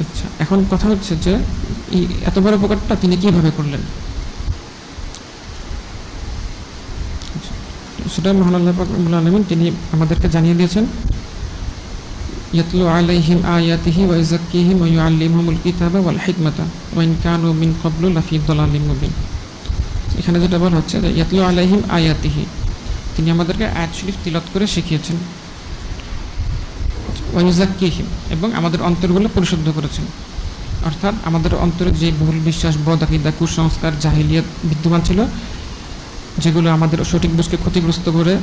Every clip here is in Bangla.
আচ্ছা এখন কথা হচ্ছে যে এই এত বড় উপকারটা তিনি কীভাবে করলেন? সেটা মহান পাক তিনি আমাদেরকে জানিয়ে দিয়েছেন। ইয়াতলু আলাইহিম মিন লাফি এখানে যেটা বলা হচ্ছে ইয়াতলু আলাইহিম আয়াতিহি, তিনি আমাদেরকে আয়াত শরীফ তিলাওয়াত করে শিখিয়েছেন। ওয়া ইউযাক্কিহিম এবং আমাদের অন্তরগুলো পরিশুদ্ধ করেছেন অর্থাৎ আমাদের অন্তরে যে ভুল বিশ্বাস বদ আকিদা, কুসংস্কার, জাহিলিয়াত বিদ্যমান ছিল, যেগুলো আমাদের সঠিক বুঝকে ক্ষতিগ্রস্ত করে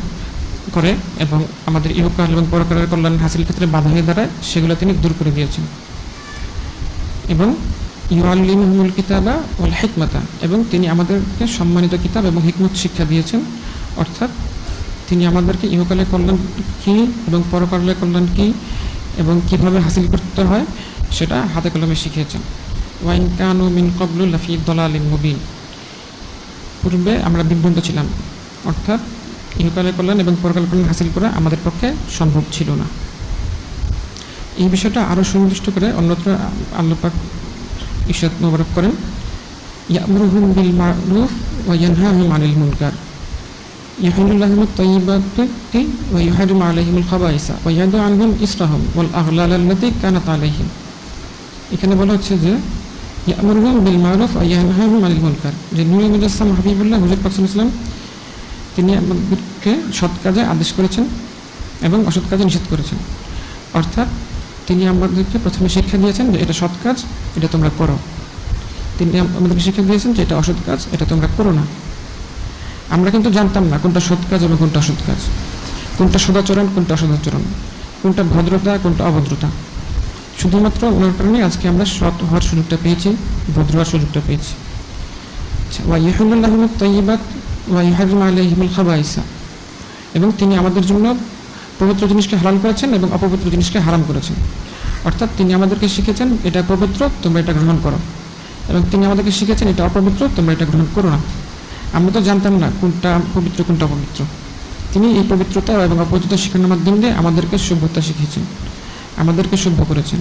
করে এবং আমাদের ইহকাল এবং পরকালের কল্যাণ হাসিল ক্ষেত্রে বাধা হয়ে দাঁড়ায়, সেগুলো তিনি দূর করে দিয়েছেন। এবং ইউআল্লিমুল কিতাবা ওয়াল হিকমাতা, এবং তিনি আমাদেরকে সম্মানিত কিতাব এবং হিকমত শিক্ষা দিয়েছেন। অর্থাৎ তিনি আমাদেরকে ইহকালের কল্যাণ কী এবং পরকালের কল্যাণ কী এবং কীভাবে হাসিল করতে হয়, সেটা হাতে কলমে শিখিয়েছেন। ওয়াইন কানু মিন কবলু লাফি দলালিন মুবিন। পূর্বে আমরা বিভ্রান্ত ছিলাম, অর্থাৎ ইহকালের কল্যাণ এবং পরকাল কল্যাণ হাসিল করা আমাদের পক্ষে সম্ভব ছিল না। এই বিষয়টা আরও সুনির্দিষ্ট করে অন্যত্র আল্লাপাক ইশাদ মোবারক করেন। ইয়ামরুহুম বিল মারুফ ওয়া ইয়ানহাহুম আনিল মুনকার। يحل لهم الطيبات ويحرم عليهم الخبائث ويدع عنهم إسرهم والأغلال التي كانت عليهم এখানে বলা হচ্ছে যে ইয়ামরুহুম বিল মারুফ ওয়া ইয়ানহাহুম আনিল মুনকার যে নূরুল মুজাসসাম হাবিবুল্লাহ হুজুর পাক সাল্লাল্লাহু আলাইহি ওয়াসাল্লাম তিনি আমাদেরকে সৎ কাজে আদেশ করেছেন এবং অসৎ কাজে নিষেধ করেছেন অর্থাৎ তিনি আমাদেরকে প্রথমে শিক্ষা দিয়েছেন যে এটা সৎ কাজ এটা তোমরা করো তিনি আমাদেরকে শিক্ষা দিয়েছেন যে এটা অসৎ কাজ এটা তোমরা করো না আমরা কিন্তু জানতাম না কোনটা সৎ কাজ এবং কোনটা অসৎ কাজ। কোনটা সদাচরণ, কোনটা অসদাচরণ। কোনটা ভদ্রতা, কোনটা অভদ্রতা। শুধুমাত্র ওনার কারণে আজকে আমরা সৎ হওয়ার সুযোগটা পেয়েছি, ভদ্র হওয়ার সুযোগটা পেয়েছি। আচ্ছা এবং তিনি আমাদের জন্য পবিত্র জিনিসকে হালাল করেছেন এবং অপবিত্র জিনিসকে হারাম করেছেন। অর্থাৎ তিনি আমাদেরকে শিখেছেন, এটা পবিত্র, তোমরা এটা গ্রহণ করো। এবং তিনি আমাদেরকে শিখেছেন, এটা অপবিত্র, তোমরা এটা গ্রহণ করো না। আমরা তো জানতাম না কোনটা পবিত্র, কোনটা অপবিত্র। তিনি এই পবিত্রতা এবং অপবিত্রতা শেখানোর মাধ্যমে আমাদেরকে সভ্যতা শিখিয়েছেন, আমাদেরকে সভ্য করেছেন।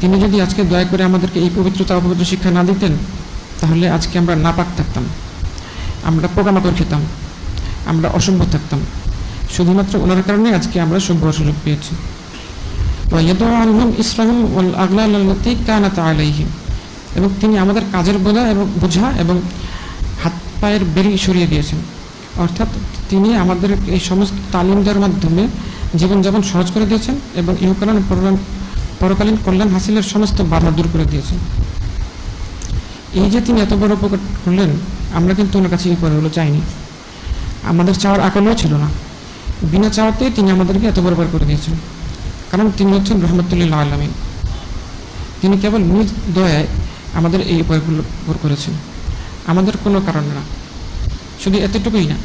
তিনি যদি আজকে দয়া করে আমাদেরকে এই পবিত্রতা, অপবিত্র শিক্ষা না দিতেন, তাহলে আজকে আমরা নাপাক থাকতাম। আমরা পোকামাকড় খেতাম। আমরা অসভ্য থাকতাম। শুধুমাত্র ওনার কারণে আজকে আমরা সভ্য সুযোগ পেয়েছি। ইসলাম আগলাতি কানাত আলাইহিম। এবং তিনি আমাদের কাজের বোঝা এবং বোঝা এবং পায়ের বেরি সরিয়ে দিয়েছেন। অর্থাৎ তিনি আমাদের এই সমস্ত তালিম দেওয়ার মাধ্যমে জীবনযাপন সহজ করে দিয়েছেন এবং ইহকালীন পরকালীন কল্যাণ হাসিলের সমস্ত বাধা দূর করে দিয়েছেন। এই যে তিনি এত বড় উপকার করলেন, আমরা কিন্তু ওনার কাছে এই উপকারগুলো চাইনি। আমাদের চাওয়ার আকালও ছিল না। বিনা চাওয়াতেই তিনি আমাদেরকে এত বড় করে দিয়েছেন। কারণ তিনি হচ্ছেন রহমতুল্লাহ আলমিন। তিনি কেবল নিজ দয়ায় আমাদের এই উপায়গুলো করেছেন। আমাদের কোনো কারণ না। শুধু এতটুকুই না,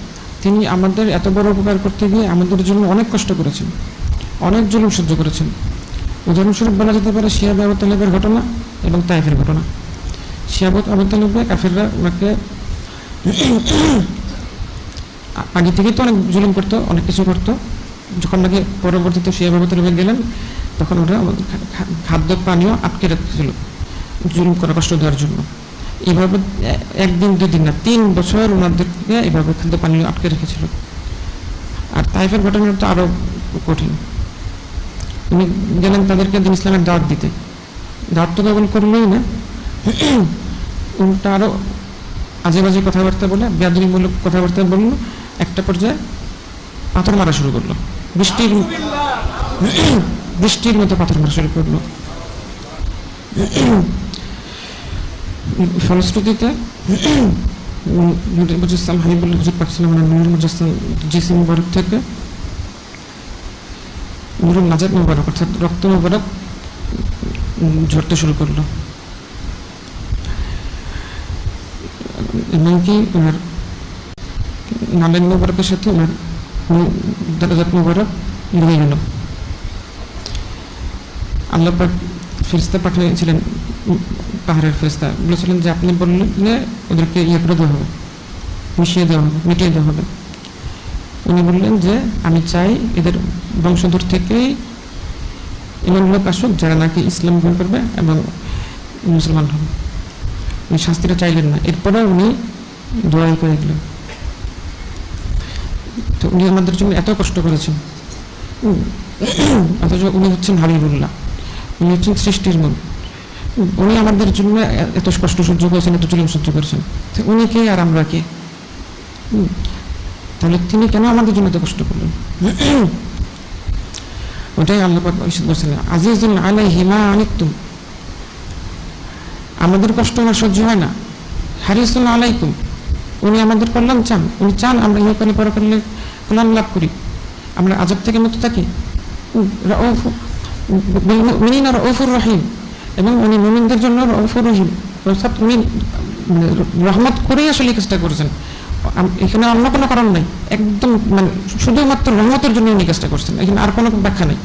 তিনি আমাদের এত বড় উপকার করতে গিয়ে আমাদের জন্য অনেক কষ্ট করেছেন, অনেক জুলুম সহ্য করেছেন। উদাহরণস্বরূপ বলা যেতে পারে শিয়াব আবু তালেবের ঘটনা এবং তাইফের ঘটনা। শিয়াবত আবু তালেবে কাফেররা ওনাকে আগে থেকেই তো অনেক জুলুম করতো, অনেক কিছু করতো। যখন নাকি পরবর্তীতে শিয়াব আবু তালেবে গেলেন, তখন ওরা খাদ্য পানীয় আটকে রাখছিল জুলুম করা কষ্ট দেওয়ার জন্য। এইভাবে একদিন, দুদিন না, তিন বছর ওনাদেরকে এভাবে খাদ্য পানীয় আটকে রেখেছিল। আর তাইফের ঘটনা তো আরও কঠিন। উনি গেলেন তাদেরকে দিন ইসলামের দাওয়াত দিতে। দাওয়াত তো কেবল করলোই না, উল্টা আরও আজে বাজে কথাবার্তা বলে বেদনীমূলক কথাবার্তা বলল, একটা পর্যায়ে পাথর মারা শুরু করল। বৃষ্টির বৃষ্টির মতো পাথর মারা শুরু করল। ফলশ্রুতিতে মুজাসসাম হাবিবুল্লাহ হুজুর পাকছিলাম মানে নুরুল মুজাসসাম জিসিম মুবারক থেকে। নুরুল নাজাদ মুবারক, অর্থাৎ রক্ত মুবারক ঝরতে শুরু করল। এমনকি ওনার নালেন মুবারকের সাথে ওনার দারাজাত মুবারক মিলে গেল। আল্লাহ ফেরিস্তা পাঠিয়েছিলেন পাহাড়ের ফেরিস্তা বলেছিলেন যে আপনি বললে ওদেরকে ইয়ে করে দেওয়া হবে, মিশিয়ে দেওয়া হবে, মিটিয়ে দেওয়া হবে। উনি বললেন যে, আমি চাই এদের বংশধর থেকেই এমন লোক আসুক যারা নাকি ইসলাম গ্রহণ করবে এবং মুসলমান হবে। উনি শাস্তিটা চাইলেন না। এরপরে উনি দোয়াই করে দিলেন। তো উনি আমাদের জন্য এত কষ্ট করেছেন। অথচ উনি হচ্ছেন হাবিবুল্লাহ। উনি হচ্ছেন সৃষ্টির মন উনি আমাদের জন্য এত কষ্ট সহ্য করেছেন এত জুলুম সহ্য করেছেন। উনি কে আর আমরা কে? হুম, তাহলে তিনি কেন আমাদের জন্য এত কষ্ট করলেন? ওটাই আল্লাহ করছেন আজিজুল আলাইহি মা আনিতুম আমাদের কষ্ট ওনার সহ্য হয় না। হারিসুল আলাইকুম। উনি আমাদের কল্যাণ চান। উনি চান আমরা ইহকালে পরকালে কল্যাণ লাভ করি। আমরা আজব থেকে মুক্ত থাকি। রউফুর রহিম। এবং উনি মুমিনদের জন্য রউফুর রহিম অর্থাৎ উনি রহমত করেই আসলে কাজটা করেছেন। এখানে অন্য কোনো কারণ নাই। একদম মানে শুধুমাত্র রহমতের জন্য উনি কাজটা করছেন। এখানে আর কোনো ব্যাখ্যা নেই।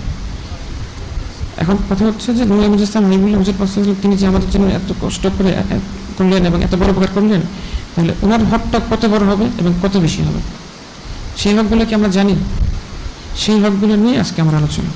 এখন কথা হচ্ছে যে নূর আহমদ ইসলাম হাবিবুল্লাহ হুজুর পাশে তিনি যে আমাদের জন্য এত কষ্ট করে করলেন এবং এত বড় উপকার করলেন, তাহলে ওনার হকটা কত বড় হবে এবং কত বেশি হবে? সেই হকগুলো কি আমরা জানি? সেই হকগুলো নিয়ে আজকে আমার আলোচনা।